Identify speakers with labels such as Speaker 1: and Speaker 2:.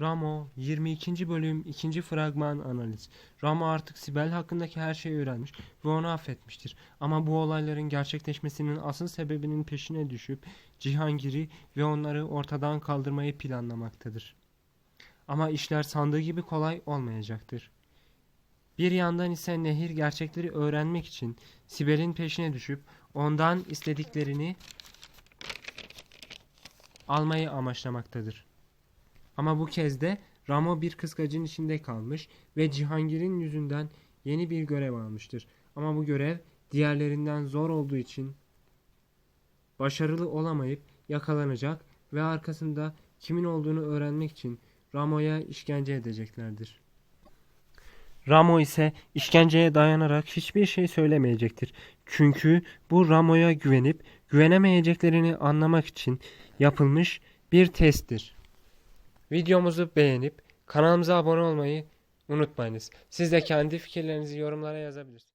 Speaker 1: Ramo 22. bölüm 2. fragman analiz. Ramo artık Sibel hakkındaki her şeyi öğrenmiş ve onu affetmiştir. Ama bu olayların gerçekleşmesinin asıl sebebinin peşine düşüp Cihangir'i ve onları ortadan kaldırmayı planlamaktadır. Ama işler sandığı gibi kolay olmayacaktır. Bir yandan ise Nehir gerçekleri öğrenmek için Sibel'in peşine düşüp ondan istediklerini almayı amaçlamaktadır. Ama bu kez de Ramo bir kıskacın içinde kalmış ve Cihangir'in yüzünden yeni bir görev almıştır. Ama bu görev diğerlerinden zor olduğu için başarılı olamayıp yakalanacak ve arkasında kimin olduğunu öğrenmek için Ramo'ya işkence edeceklerdir. Ramo ise işkenceye dayanarak hiçbir şey söylemeyecektir. Çünkü bu Ramo'ya güvenip güvenemeyeceklerini anlamak için yapılmış bir testtir. Videomuzu beğenip kanalımıza abone olmayı unutmayınız. Siz de kendi fikirlerinizi yorumlara yazabilirsiniz.